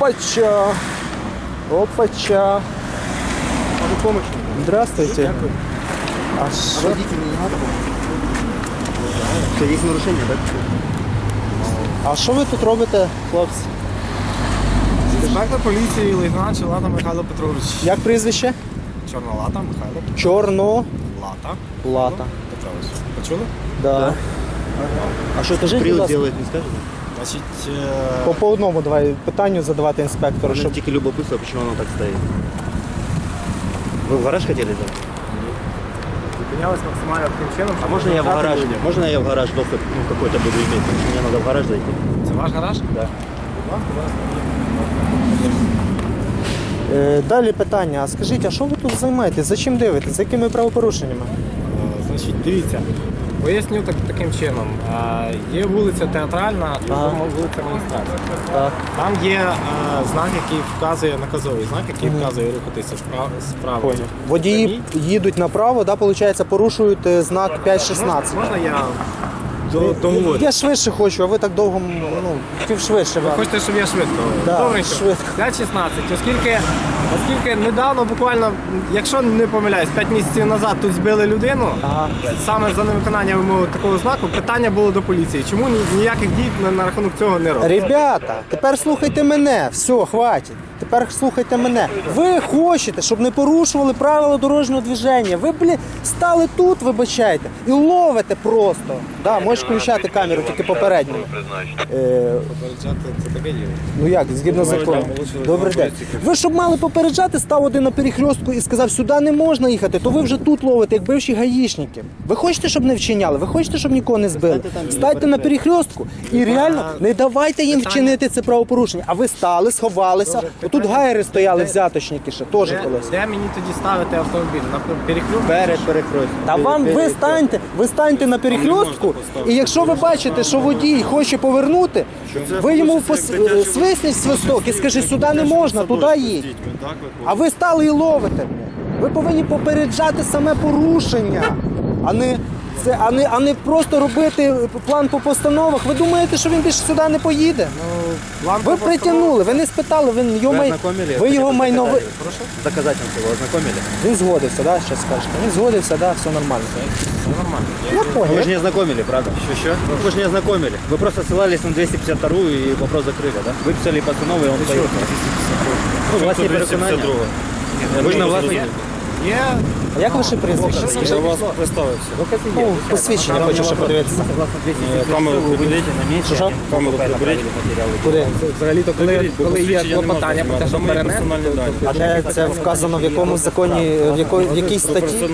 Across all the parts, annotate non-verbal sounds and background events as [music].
Опача. Опача. Здравствуйте. А що? Водитель не надо Что, есть нарушение, да? А що ви тут робите, хлопці? Інспектор поліції лейтенант Чолата Михайло Петрович. Як прізвище? Чорнолата Михайло Чорно Лата лата. Петрович. Почули? Да. А что Скажи, тут привод пожалуйста. делает, не скажешь? Значить, По, е, по одному давай питанню задавати інспектору, Чтобы... щоб Тільки любопытство, почему оно так стоит. Вы в гараж хотели зайти? зупинялись максимально таким чином. А щоб можно я в показати гараж? людям. Можно я в гараж доступ ну, какой-то буду иметь? Потому что мне надо в гараж зайти. Це ваш гараж? Да. Е, Далі питання. А скажіть, а що ви тут займаєтесь? За чим дивитесь? За якими правопорушеннями? Е, Значить, дивіться. Поясню так, таким чином. Е, Є вулиця Театральна, і Ага. вулиця. Так. Там є е, знак, який вказує, наказовий знак, який вказує рухатися вправо. справа. Поняв. Водії їдуть направо, да, виходить, порушують е, знак 5.16. Можна я до- договорю? Я швидше хочу, а ви так довго, ну, швидше. Ви хочете, щоб я швидко? Да, Добренько. швидко. 5-16. Оскільки, оскільки недавно, буквально, якщо не помиляюсь, 5 місяців назад тут збили людину, Ага. саме за невиконання вимоги такого знаку, питання було до поліції. Чому ні- ніяких дій на, на рахунок цього не робить? Ребята, тепер слухайте мене. Все, хватить. Тепер слухайте мене. Ви хочете, щоб не порушували правила дорожнього движення. Ви, блін, стали тут, вибачайте, і ловите просто. Да, можеш включати камеру, тільки попередньо. Е, Попереджати це таке діло. Ну як, згідно закону. Добрий день. Ви щоб мали попереджати, став один на перехрестку і сказав, сюди не можна їхати, то ви вже тут ловите, як бивші гаїшники. Ви хочете, щоб не вчиняли? Ви хочете, щоб нікого не збили? Стайте на перехрестку і реально не давайте їм вчинити це правопорушення. А ви стали, сховалися. Отут гайри стояли взяточники ще, теж Де, колись. де мені тоді ставити автомобіль? На перехлюк? Перед перехрестям. Та вам ви станьте, ви станьте на перехрестку, і якщо ви бачите, що водій хоче повернути, ви йому пос- е, свисніть свисток і скажіть, сюди не можна, туди їдь. А ви стали і ловите. Ви повинні попереджати саме порушення, а не це, а не, а не просто робити план по постановах. Ви думаєте, що він більше сюди не поїде? План Ви по притягнули, ви не спитали, ви його, май... ознакомили? ви його майно. ви- Доказательства вы ознакомили? Він згодився, да, що скажете? Він згодився, да, все нормально. Все нормально. Я Ну, понял. Вы же не ознакомили, правда? Еще что? Вы же не ознакомили. Вы просто ссылались на 252 и вопрос закрыли, да? Выписали постанову, и он поехал. Ну, власні переконання. Ви ж на власні. Є А як ваше прізвище? Я вас представився. Ну, посвідчення хочу ще подивитися. Камеру приберіть. Що? Камеру приберіть. Куди? взагалі-то коли, коли є клопотання про те, що дані. А де це вказано в якому законі, в якої в якій статті?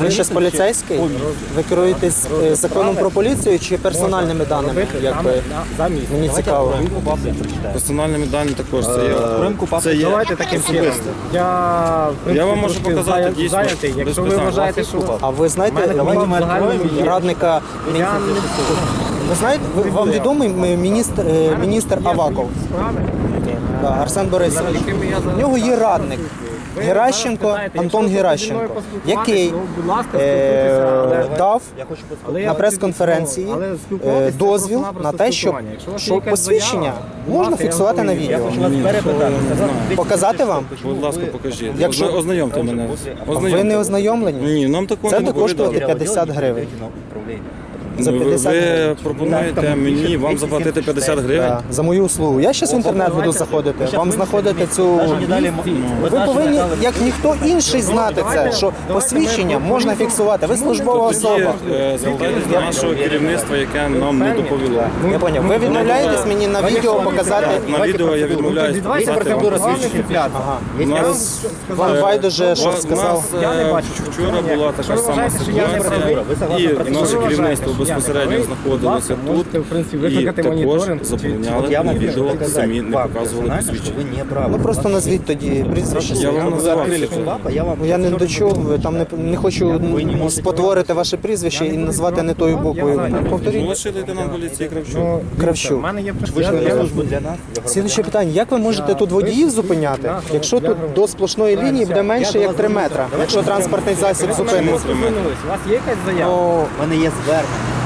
Ви ще поліцейський? Ви керуєтесь е, законом про поліцію чи персональними даними? Якби мені цікаво. Персональними даними також. Це є, це є Давайте таким чином. особисте. Я, в принципі, Я вам можу трошки показати, дійсно, зайнятий. без Якщо ви питань. вважаєте, що А ви знаєте Мене мені- загальному є. радника? я не Ви знаєте, ви- вам відомий м- міністр е, міністр Аваков? справи, Да, Арсен Борисович. якими я У нього є радник. Ви Геращенко, зараз питаєте, Антон якщо ви зі мною Геращенко, поспілкуватись, який ну, будь ласка, е, спілкуйтеся, але- дав Але я на прес-конференції але е, спілкуватися дозвіл на те, щоб, спілкування. Якщо у вас є що якась посвідчення заява, будь можна ласка, я фіксувати на готовий. відео. Хочу вас перепитати. Показати вам? Будь ласка, покажіть. Якщо- Озна- Ознайомте мене. Ви не ознайомлені? Ні, нам такого Це не буде коштувати повідомили. 50 гривень. За Ну, ви- 50 Ви гривень. пропонуєте мені вам заплатити 50 гривень? Да, за мою услугу. Я зараз в інтернет буду заходити. Вам знаходити цю. Ви повинні, як ніхто інший, знати це, що посвідчення можна фіксувати. Ви службова Тоді особа. е, звертайтесь до нашого керівництва, яке нам не доповіло. Я поняв. Ви відмовляєтесь мені на відео показати. На відео я відмовляюсь показати вам посвідчення. Ага. У нас Вам байдуже, що У сказав. нас Я не е, бачу. вчора була така сама ситуація, і наше керівництво безпосередньо знаходилося тут. Можете, в принципі, І викликати також моніторинг. заповняли Я вам відео, самі не показували що посвідчення. ви. Ну просто назвіть тоді прізвище. Я вам називав. Ну я не дочув, там не, не хочу спотворити ваше прізвище і назвати не тою буквою. Повторіть. Молодший лейтенант поліції Кравчук. Ну, Кравчук. Слідуюче питання: як ви можете тут водіїв зупиняти, якщо тут до сплошної лінії буде менше як 3 метри, якщо транспортний засіб зупиниться? У вас є якась заява? У мене є звернення.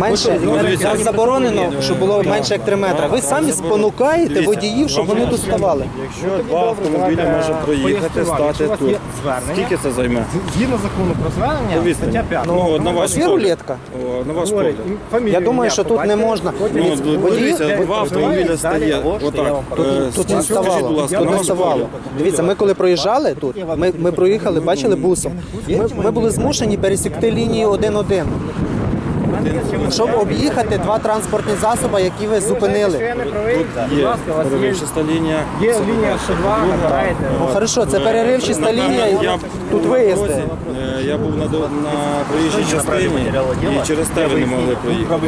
Менше Ну, дивіться, заборонено, щоб було менше як 3 метри. Ви самі спонукаєте водіїв, щоб вони тут ставали. Якщо два автомобіля може проїхати, стати тут. Скільки це займе? Згідно закону про звернення, стаття 5. Ну, на ваш є рулетка? На ваш погляд. Я думаю, що тут не можна. Ну, Дивіться, два автомобіля стає отак. вам Е, Тут не ставало. Тут не ставало. Дивіться, ми коли проїжджали тут, ми, ми проїхали, бачили бусом. Ми, ми були змушені пересікти лінію 1-1. Щоб об'їхати два транспортні засоби, які ви зупинили. Є є, лінія. є лінія 102, набираєте. Ну хорошо, це переривчиста лінія, і тут виїзди. е, Я був на, до- на проїжджій частині і через те ви не могли проїхати.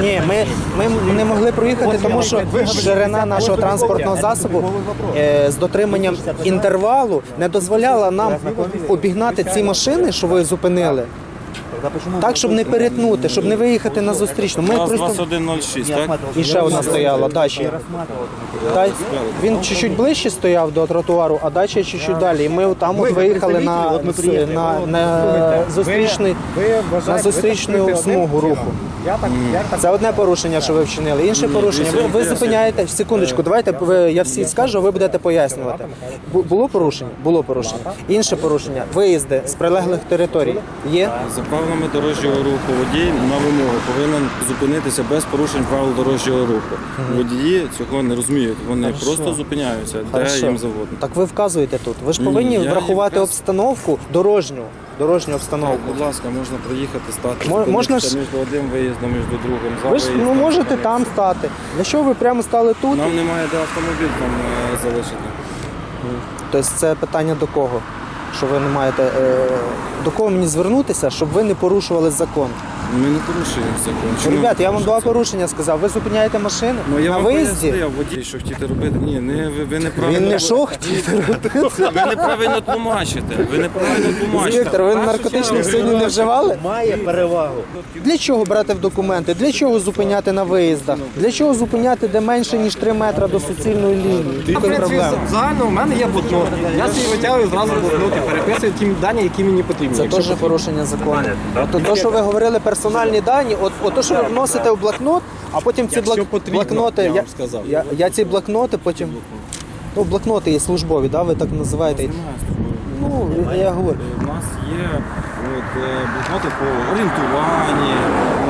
Ні, ми, ми не могли проїхати, тому що ширина нашого транспортного засобу е, з дотриманням інтервалу не дозволяла нам обігнати ці машини, що ви зупинили. Так, щоб не перетнути, щоб не виїхати на зустрічну. Ми У вас просто 2106, так? і ще одна стояла дача. Та він чуть-чуть ближче стояв до тротуару, а дача чуть-чуть далі. І ми там от виїхали на, на, на зустрічний на зустрічну смугу руху. Я так, я так Це одне порушення, що ви вчинили. Інше порушення. Ви, ви зупиняєте секундочку. Давайте ви, я всі скажу, а ви будете пояснювати. Бу- Було порушення? Було порушення. Інше порушення. Виїзди з прилеглих територій є. За правилами дорожнього руху водій на вимогу повинен зупинитися без порушень правил дорожнього руху. Водії цього не розуміють. Вони просто зупиняються, де їм завгодно. Так ви вказуєте тут. Ви ж повинні я їм врахувати вказ- обстановку дорожню. Дорожню обстановку. Будь ласка, можна проїхати, стати Мо- зупинитися можна ж- між одним виїздом, між другим. За Ви ж ну, виїздом. можете там стати. Для чого ви прямо стали тут? Нам немає де автомобіль там е, залишити. Тобто це питання до кого? Що ви не маєте. Е, до кого мені звернутися, щоб ви не порушували закон? Ми не порушуємо закон. Чому Ребят, я вам два порушуємо порушення сказав. Ви зупиняєте машину Ну, я на вам виїзді. пояснив, водій, що хотіти робити. Ні, не, ви, ви неправильно. Він не робити. Ви неправильно тлумачите. Ви неправильно тлумачите. Віктор, ви наркотичних сьогодні не вживали? Має перевагу. Для чого брати в документи? Для чого зупиняти на виїздах? Для чого зупиняти де менше ніж 3 метри до суцільної лінії? В принципі, проблема. загально у мене є блокнот. Я собі витягую зразу блокнот і переписую ті дані, які мені потрібні. Це Якщо теж порушення закону. От то, що ви говорили, персональні дані, от, от то, що ви вносите в блокнот, а потім ці блок... потрібно, блокноти. я вам сказав. Я, я ці блокноти потім. Ну, блокноти є службові, да, ви так називаєте. Ну, я говорю. У нас є от, е, блокноти по орієнтуванні.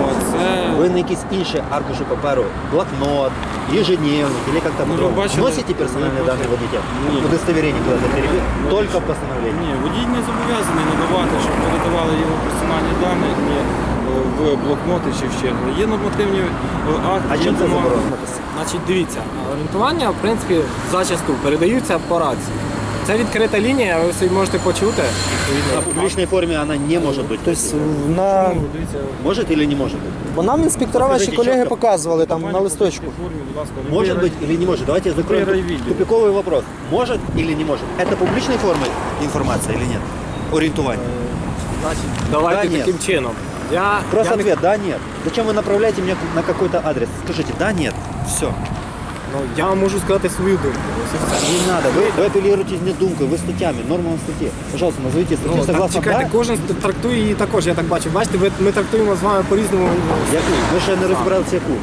От, це... Ви на якісь інші аркуші паперу, блокнот, ежедневник или как там Ну, вы угодно. бачили- Носите персональные вы данные водителя? Нет. Удостоверение куда-то перебить? Только в постановлении. Ні, водій не зобов'язаний надавати, щоб передавали його персональні дані ні, е, в блокноти чи в ще. Є нормативні е, акти. А є чим це норма- заборонено? Значить, дивіться, орієнтування, в принципі, зачасту передаються по рації. Це відкрита лінія, ви собі можете почути. На публичной форме она не может быть. Тобто на... Ну, дивіться, Может или не может быть? Бо нам інспектора ваші Скажіть, колеги чітко. показували там на листочку. формі, будь ласка, Может любий быть или не может? Давайте закроем Любой райвидео. тупиковый вопрос. Может или не может? Это публичной формы информация или нет? Ориентование. Значить, давайте Да, ні. таким чином. Я, Просто я не- ответ, да, нет. Зачем вы направляете меня на какой-то адрес? Скажите, да, нет. Все. ну, я вам можу сказати свою думку. Ось і все. Не надо. Вы, вы апеллируете не думкой, вы статьями, нормами статьи. Пожалуйста, назовите статью Ну, так, согласно чекайте, да? кожен трактує її також, я так бачу. Бачите, ви- ми трактуємо з вами по-різному. Яку? Ми ще не розбиралися яку.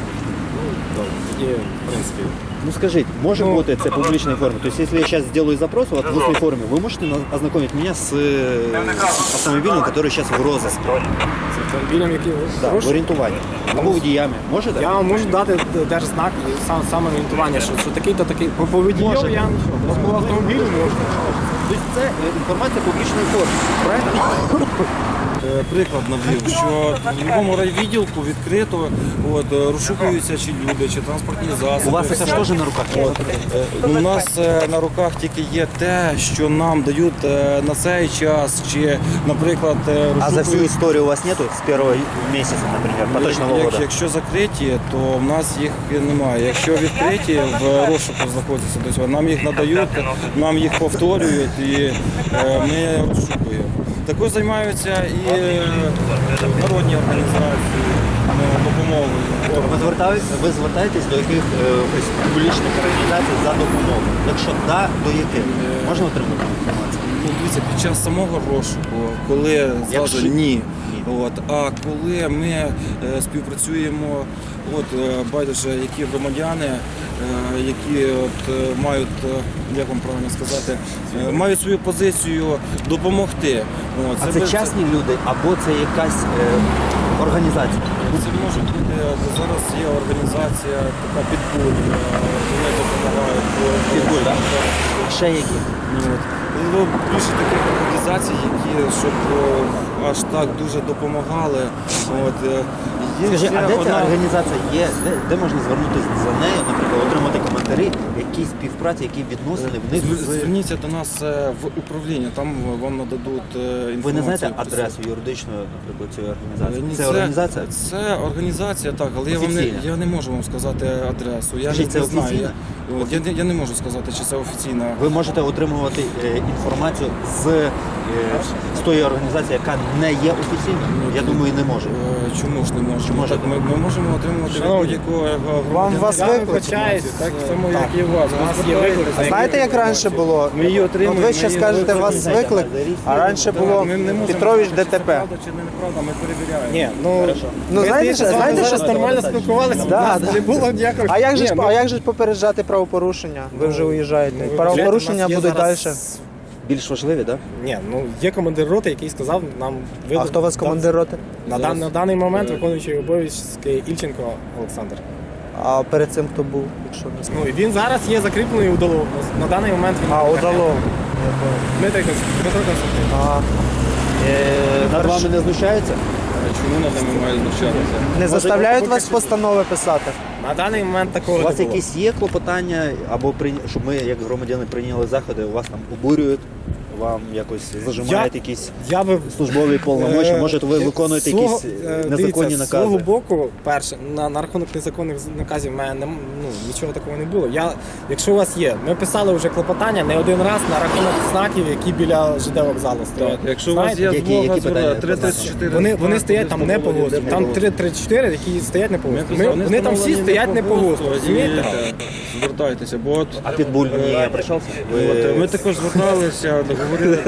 І, в принципі. Ну скажите, может Ну, бути це публичной форме? То есть, если я сейчас сделаю запрос вот, в устной форме, вы можете на- ознакомить меня с, э, с автомобилем, который сейчас в розыске, З автомобілем, який ви да, в порушили. орієнтуванні, або водіями. Можете? Я вам можу дати держзнак і сам, саме орієнтування, що, що такий-то такий. По поведінку я Може. нічого. По автомобілю можу. Тобто це е, інформація публічної форми, правильно? [laughs] Е, приклад навів, що в будь-якому райвідділку відкрито от, е, розшукуються чи люди, чи транспортні засоби. У вас це теж на руках є? Е, У нас на руках тільки є те, що нам дають на цей час, чи, наприклад, е, А за всю історію у вас нету з першого місяця, наприклад, поточного Як- Якщо закриті, то в нас їх немає. Якщо відкриті, в розшуку знаходяться до цього, нам їх надають, нам їх повторюють і ми розшукуємо. Також займаються і народні організації допомогою. Ви звертаєтесь, ви звертаєтесь до яких е, ось публічних організацій за допомогою? Якщо так, до яких? Можна отримати інформацію? Ну, дивіться, під час самого розшуку, коли зразу ні, От, а коли ми е, співпрацюємо, от е, байдуже, які громадяни, е, які от, е, мають, як вам правильно сказати, мають свою позицію допомогти. От, А це без- частні люди або це якась е, організація? Це може бути зараз є організація така підбуль. Вони допомагають по- Підбуль, так? Ще які? От. Ну, більше таких організацій, які щоб аж так дуже допомагали. От, є Скажи, ще а де ця одна- організація є? Де, де можна звернутися за нею, наприклад, отримати коментарі, які співпраці, які відносини в них з... Зверніться до нас е, в управління, там вам нададуть е, інформацію. Ви не знаєте про це. адресу юридичної, наприклад, цієї Е, організації? ні, Це організація? Це організація, так, але я вам не, Офіційна? я не можу вам сказати адресу. Я Скажіть, не, це знаю. офіційна? Я, от, я, не- я не можу сказати, чи це офіційна. Ви можете отримувати е, інформацію з, е, з тої організації, яка не є офіційною? Я думаю, не може. Е, Чому ж не можемо? може? Так, ми, ми можемо отримувати від Шановні, будь-якого е, Вам громадянина. вас Я виклик. вибачаюсь, так само, як і у вас. У нас є виклик. Знаєте, як раніше було? Ми її отримуємо, От ви ми ще її скажете, вас отримуємо. виклик, а раніше було Ми не можемо Петрович сказати, чи це ДТП. Правда чи не неправда, ми перевіряємо. Ні, ну, Ну, ми знаєте, з вами знаєте, зараз що- нормально спілкувалися, у Да, нас да. не було ніякого... А як же Ні, ну, а як же ж попереджати правопорушення? Ви вже уїжджаєте. ну, Правопорушення у нас є будуть далі. Більш важливі, так? Ні, ну є командир роти, який сказав нам А хто у вас командир роти? На, дан- на даний момент виконуючий обов'язки Ільченко Олександр. А перед цим хто був, якщо не знаю. Ну і він зараз є закріплений удалов. На даний момент він А, удалов. Дмитрий Константин- Дмитро Константин. А, Е, над вами не знущаються? А Чому над нами мають знущатися? не заставляють вас постанови писати? На даний момент такого У вас не було. якісь є клопотання, або прийня- щоб ми, як громадяни, прийняли заходи, у вас там обурюють, вам якось зажимають Я- якісь Я би службові повномочі, Е, може, ви виконуєте свого- якісь е, незаконні дивіться, З свого боку, перше, на, на рахунок незаконних наказів в мене нем- ну, нічого такого не було. Я, якщо у вас є, ми писали вже клопотання не один раз на рахунок знаків, які біля ЖД вокзалу стоять. Якщо у вас є які- змога, які питання? 334 Вони, вони стоять там не по Там 3-4, які стоять не по вони там всі стоять не по ГОСту. розумієте? Звертайтеся, бо от А підбуль не прийшовся? От, е, Ми також зверталися, [laughs] говорили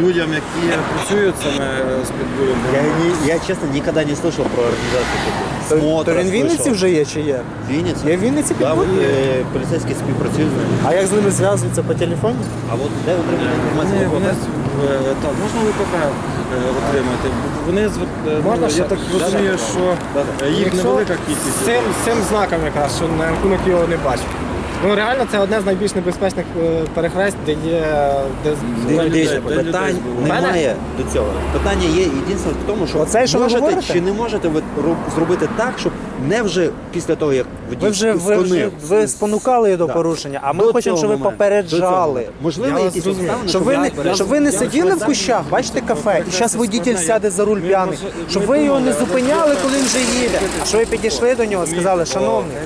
людям, які працюють саме з підбором. Я, не, я честно никогда не слышал про организацию такую. То, він в Вінниці вже є чи є? Вінниці? Є в Вінниці Да, підбуль? от, е, поліцейські співпрацюють з ними. А як з ними зв'язуються по телефону? А от де отримали Вони, інформацію? вони, е, так, можна ВПП е, отримати. Вони е, Можна ну, ще? я так розумію, що е, їх невелика кількість. З цим, з цим знаком якраз, що на рахунок його не бачу. Ну реально це одне з найбільш небезпечних е, перехрест, де є де, Де людей- де питань немає до цього. Питання є єдине в тому, що Оце, що ви можете говорите? чи не можете ви роб- зробити так, щоб не вже після того, як водій Ви вже ви, вже, ви спонукали до Да. порушення, а ми до хочемо, цього щоб ви моменту, до цього попереджали. моменту. Можливо, Я вас якісь зрозумів. обставини, Щоб ви не, я- щоб ви не сиділи в кущах, бачите кафе, і зараз водитель сяде за руль п'яний. Щоб ви його не зупиняли, коли він вже їде. А що ви підійшли до нього, сказали, шановний,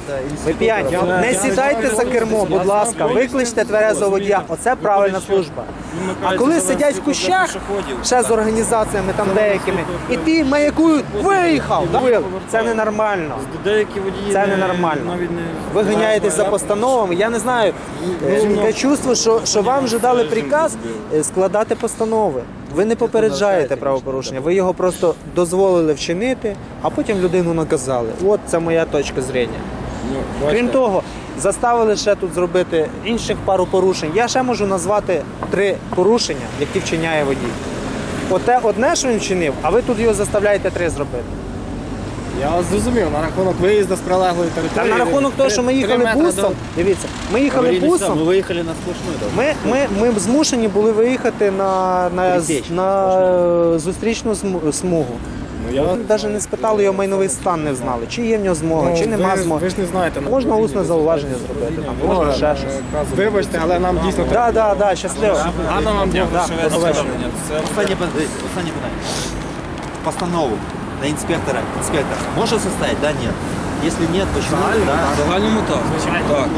ви п'яні, не сідайте за кермо, будь ласка, викличте тверезого водія. Оце правильна служба. А коли сидять в кущах, ще з організаціями там деякими, і ти маякують, виїхав, Давил. це ненормально. Деякі водії Це не- ненормально. Ви ганяєтесь за постановами. Я не знаю. е, Таке чувство, що, що вам вже дали приказ е, складати постанови. Ви не попереджаєте правопорушення, ви його просто дозволили вчинити, а потім людину наказали. От це моя точка зрення. Ну, Крім того, заставили ще тут зробити інших пару порушень. Я ще можу назвати три порушення, які вчиняє водій. Оте одне, що він вчинив, а ви тут його заставляєте три зробити. Я вас зрозумів, на рахунок виїзду з прилеглої Та території. на рахунок того, що ми їхали бусом, дивіться, ми їхали бусом. Ми виїхали на сплошну. так. Ми, ми, ми змушені були виїхати на, на, Пересічну, на е, зустрічну сму- смугу. Ну, я... Навіть не спитали його майновий стан, не знали, чи є в нього змога, Ну, чи нема ви, змоги. ви ж не знаєте. Можна усне зауваження зробити, там, Ну, можна ще е, щось. Вибачте, але нам дійсно Так, так, так, щасливо. Гарно вам дякую. Звернення, це Останнє, останнє питання. Постанову на інспектора. Інспектор може составить? Да, нет. Если нет, почему? Да. в загальному так. Так.